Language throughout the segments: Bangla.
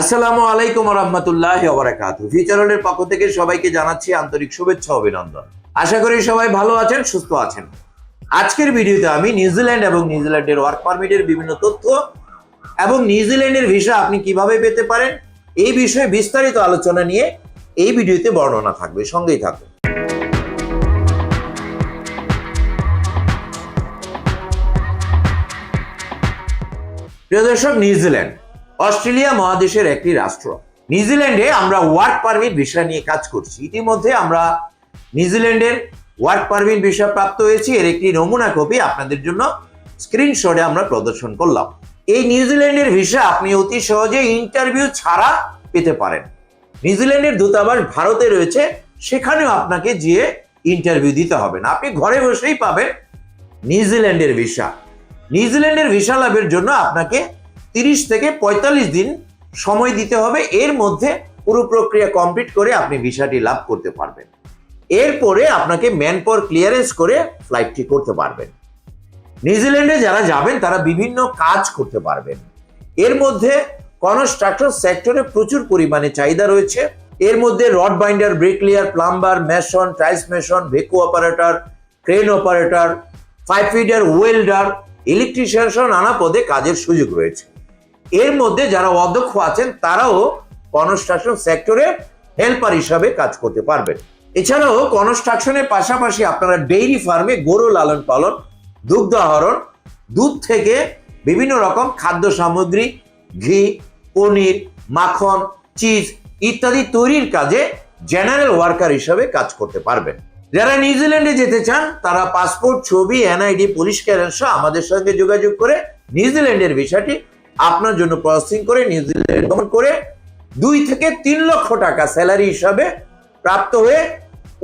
আসসালামু আলাইকুম রহমতুল্লাহ ওবরাকাতু ফিচারলের পক্ষ থেকে সবাইকে জানাচ্ছি আন্তরিক শুভেচ্ছা অভিনন্দন। আশা করি সবাই ভালো আছেন, সুস্থ আছেন। আজকের ভিডিওতে আমি নিউজিল্যান্ড এবং নিউজিল্যান্ডের ওয়ার্ক পারমিটের বিভিন্ন তথ্য এবং নিউজিল্যান্ডের ভিসা আপনি কীভাবে পেতে পারেন, এই বিষয়ে বিস্তারিত আলোচনা নিয়ে এই ভিডিওতে বর্ণনা থাকবে, সঙ্গেই থাকবে প্রিয় দর্শক নিউজিল্যান্ড অস্ট্রেলিয়া মহাদেশের একটি রাষ্ট্র। নিউজিল্যান্ডে আমরা ওয়ার্ক পারমিট ভিসা নিয়ে কাজ করছি। ইতিমধ্যে আমরা নিউজিল্যান্ডের ওয়ার্ক পারমিট ভিসা প্রাপ্ত হয়েছি। এর একটি নমুনা কপি আপনাদের জন্য স্ক্রিনশটে আমরা প্রদর্শন করলাম। এই নিউজিল্যান্ডের ভিসা আপনি অতি সহজে ইন্টারভিউ ছাড়া পেতে পারেন। নিউজিল্যান্ডের দূতাবাস ভারতে রয়েছে। সেখানেও আপনাকে গিয়ে ইন্টারভিউ দিতে হবে না। আপনি ঘরে বসেই পাবেন নিউজিল্যান্ডের ভিসা নিউজিল্যান্ডের ভিসা লাভের জন্য আপনাকে তিরিশ থেকে পঁয়তাল্লিশ দিন সময় দিতে হবে। এর মধ্যে পুরো প্রক্রিয়া কমপ্লিট করে আপনি ভিসাটি লাভ করতে পারবেন। এরপরে আপনাকে ম্যান পাওয়ার ক্লিয়ারেন্স করে ফ্লাইটটি করতে পারবেন। নিউজিল্যান্ডে যারা যাবেন, তারা বিভিন্ন কাজ করতে পারবেন। এর মধ্যে কনস্ট্রাকশন সেক্টরে প্রচুর পরিমাণে চাহিদা রয়েছে। এর মধ্যে rod binder bricklayer plumber mason tiles mason ভেকু operator crane operator pipe fitter welder electrician নানা পদে কাজের সুযোগ রয়েছে। এর মধ্যে যারা অধ্যক্ষ আছেন, তারাও কনস্ট্রাকশন সেক্টরে হেল্পার হিসাবে কাজ করতে পারবেন। এছাড়াও কনস্ট্রাকশনের পাশাপাশি আপনারা ডেইরি ফার্মে গরু লালন পালন, দুগ্ধ আহরণ, দুধ থেকে বিভিন্ন রকম খাদ্য সামগ্রী, ঘি, পনির, মাখন চিজ ইত্যাদি তৈরির কাজে জেনারেল ওয়ার্কার হিসাবে কাজ করতে পারবেন। যারা নিউজিল্যান্ডে যেতে চান, তারা পাসপোর্ট ছবি এনআইডি পুলিশ ক্লিয়ারেন্স সহ আমাদের সঙ্গে যোগাযোগ করে নিউজিল্যান্ডের ভিসাটি আপনার জন্য প্রসেসিং করে নিউজিল্যান্ড গমন করে দুই থেকে তিন লক্ষ টাকা স্যালারি হিসাবে প্রাপ্ত হয়ে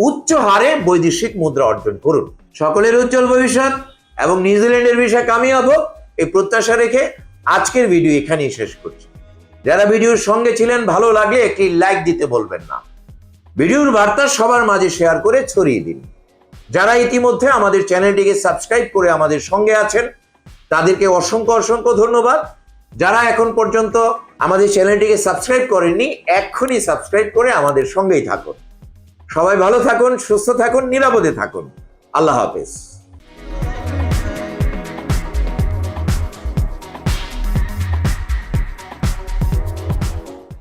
উচ্চ হারে বৈদেশিক মুদ্রা অর্জন করুন। সকলের উজ্জ্বল ভবিষ্যৎ এবং নিউজিল্যান্ডের বিষয়ে কামিয়াব। এই প্রত্যাশা রেখে আজকের ভিডিও এখানেই শেষ করছি। যারা ভিডিওর সঙ্গে ছিলেন, ভালো লাগলে একটি লাইক দিতে বলবেন না। ভিডিওর বার্তা সবার মাঝে শেয়ার করে ছড়িয়ে দিন। যারা ইতিমধ্যে আমাদের চ্যানেলটিকে সাবস্ক্রাইব করে আমাদের সঙ্গে আছেন, তাদেরকে অসংখ্য অসংখ্য ধন্যবাদ। যারা এখন পর্যন্ত আমাদের চ্যানেলটিকে সাবস্ক্রাইব করেননি, এক্ষুনি সাবস্ক্রাইব করে আমাদের সঙ্গেই থাকুন। সবাই ভালো থাকুন, সুস্থ থাকুন, নিরাপদে থাকুন। আল্লাহ হাফেজ।